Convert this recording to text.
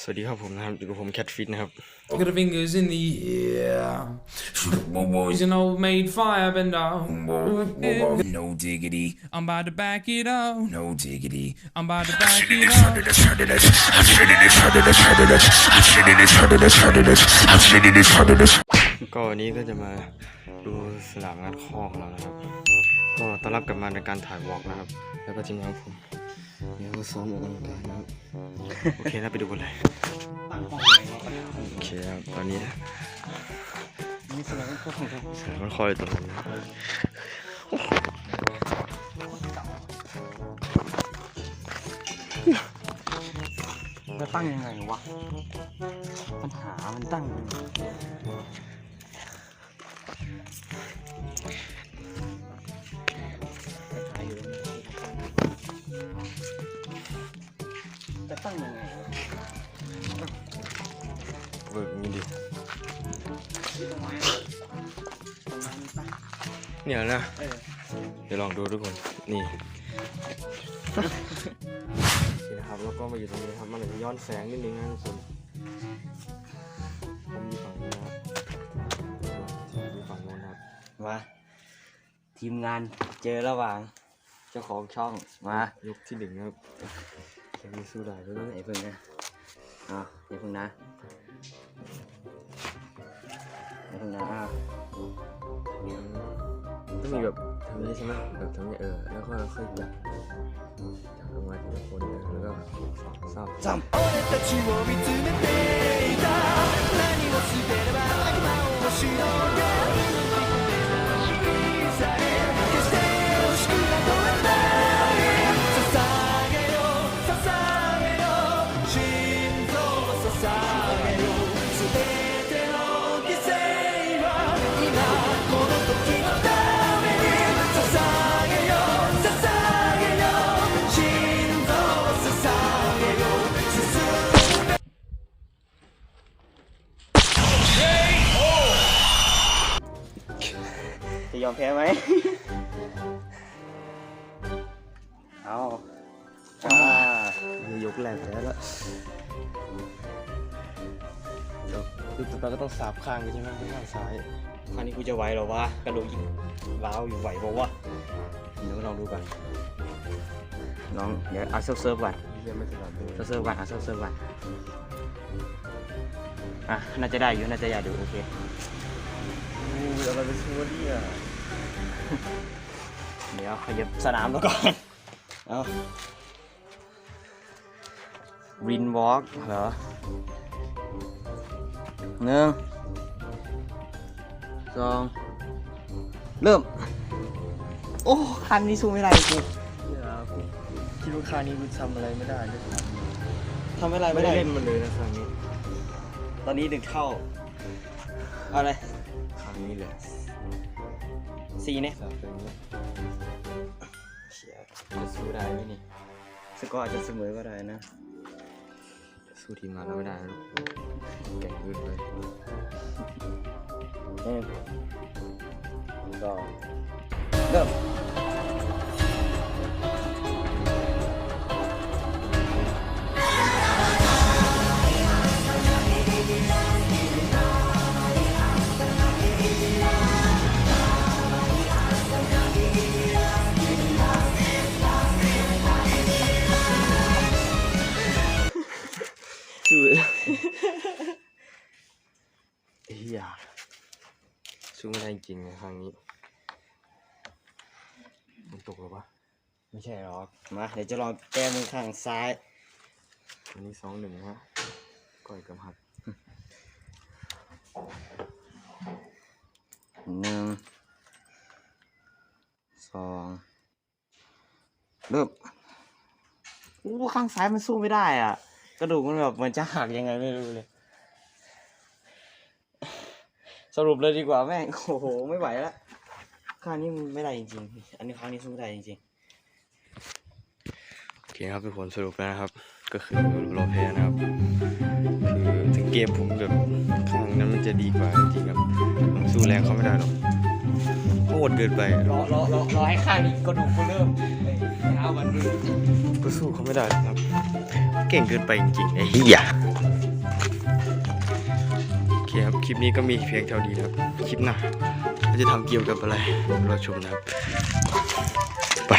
สวัสดีครับผมนะครับอยู่กับผมแคทฟิตนะครับ Look at the fingers in the air. Boys an old maid fire bender. No diggity, I'm about to back it up. no diggity. I'm about to back it up. ก็วันนี้ก็จะมาดูสนามงานข้อของเรานะครับ ก็ต้อนรับกลับมาในการถ่ายวอล์กนะครับ แล้วก็ทีมงานผม นี่ก็ซ้อมออกกำลังกายนะครับโอเคนะไปดูกันเลยโอเคครับตอนนี้นะสนามงานข้ออยู่ตรงนั้นนะครับจะตั้งยังไงวะปัญหามันตั้งยังไง จะตั้งยังไงวะเบิกนี้ดิเนี่ยนะเดี๋ยวลองดูทุกคน นี่ นี่นะครับ แล้วก็มาอยู่ตรงนี้ครับ มันอาจจะย้อนแสงนิดนึงนะทุกคน ผมอยู่ฝั่งนี้นะครับอยู่ฝั่งโน้นนะครับ มาทีมงานเจอระหว่าง เจ้าของช่องมายกที่หนึ่งนะครับ จะมีสู้ได้ด้วยนะไอ้พึ่งนะอะไอ้พึ่งนะไอ้พึ่งนะอะต้องมีแบบทำนี้ใช่ไหมแบบทำนี้เออ แล้วก็ค่อยจับจับลงมาทีละคนเออแล้วก็สองสามจำ แพ้ไหม เอาอ่ามียกแรงแพ้แล้วเดี๋ยวคือต่อไปก็ต้องสาบข้างกันใช่ไหมข้างซ้ายคราวนี้กูจะไหวเหรอวะกระโดดยิงล้าวอยู่ไหวปะวะเดี๋ยวลองดูก่อนน้องเดี๋ยวเอาเซิร์ฟเซิร์ฟก่อนเยี่ยมไม่ถนัดเลยเซิร์ฟเซิร์ฟก่อนเอาเซิร์ฟเซิร์ฟก่อนอะน่าจะได้อยู่น่าจะได้อยู่โอเคอู้อะไรเป็นชัวร์เนี่ย เดี๋ยวขยับสนามแล้วก่อน เอารินวอล์กเหรอหนึ่งสองเริ่ม โอ้คันนี้สู้ไม่ได้จริงคิดว่าคราวนี้กูทำอะไรไม่ได้เลยทำอะไรไม่ไม่ได้ได้เล่นมันเลยนะครั้งนี้ ตอนนี้ดึงเข้า เอาเลยครั้งนี้เลย สี่เนี่ยสาบเป็นนี้เชียจะสู้ได้ไหมนี่สกอร์อาจจะเสมอก็ได้นะ สู้ทีมงานเราไม่ได้นะลูกเก่งขึ้นเลยหนึ่งสองเริ่ม เฮียสู้ไม่ได้จริงนะครั้งนี้ มันตกหรอวะไม่ใช่หรอกมาเดี๋ยวจะลองแก้มือข้างซ้ายอันนี้สองหนึ่งฮะก่อยกับหักหนึ่งสองเริ่มอู้ข้างซ้ายมันสู้ไม่ได้อะ กระดูกมันแบบเหมือนจะหักยังไงไม่รู้เลย สรุปเลยดีกว่าแม่งโอ้โหไม่ไหวแล้วข้างนี้มันไม่ได้จริงๆ อันนี้ข้างนี้สู้ไม่ได้จริงโอเคครับทุกคนสรุปแล้วนะครับ ก็คือเราแพ้นะครับคือถึงเกมผมแบบข้างนั้นมันจะดีกว่าจริงๆครับผมสู้แรงเขาไม่ได้หรอกโหดเกินไปอะๆรอรอรอรอให้ข้างนี้กระดูกมันเริ่มเอ้ยเท้ามันก็สู้เขาไม่ได้หรอกครับ เก่งเกินไปจริงๆไอ้เหี้ย เคครับ คลิปนี้ก็มีเพียงเท่านี้นะครับ คลิปหน้าเราจะทำเกี่ยวกับอะไรรอชมนะครับ ไป